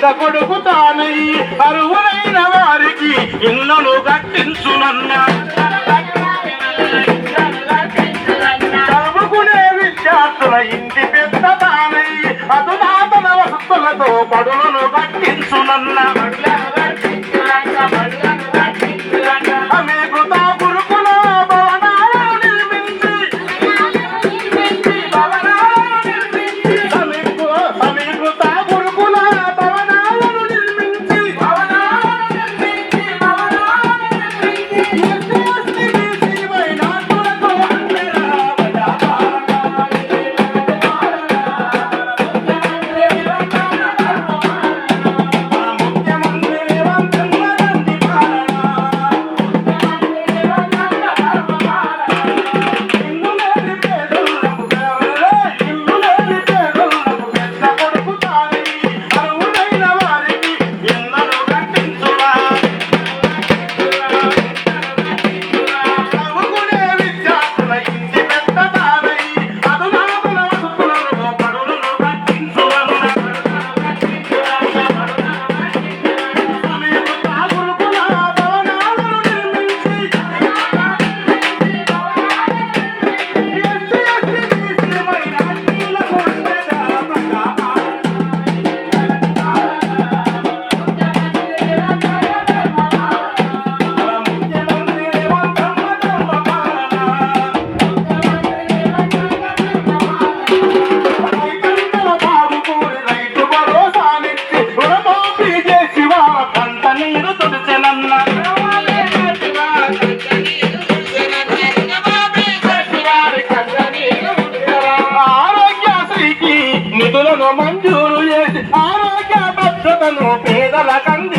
పెద్ద కొడుకు తానయ్యి అరువులైన వారికి ఇళ్ళను కట్టించునన్న. చదువుకునే విద్యార్థుల ఇంటి పెద్ద తానయ్యి అధునాతన వసతులతో బడులను కట్టించునన్నా. తను పేదల కంది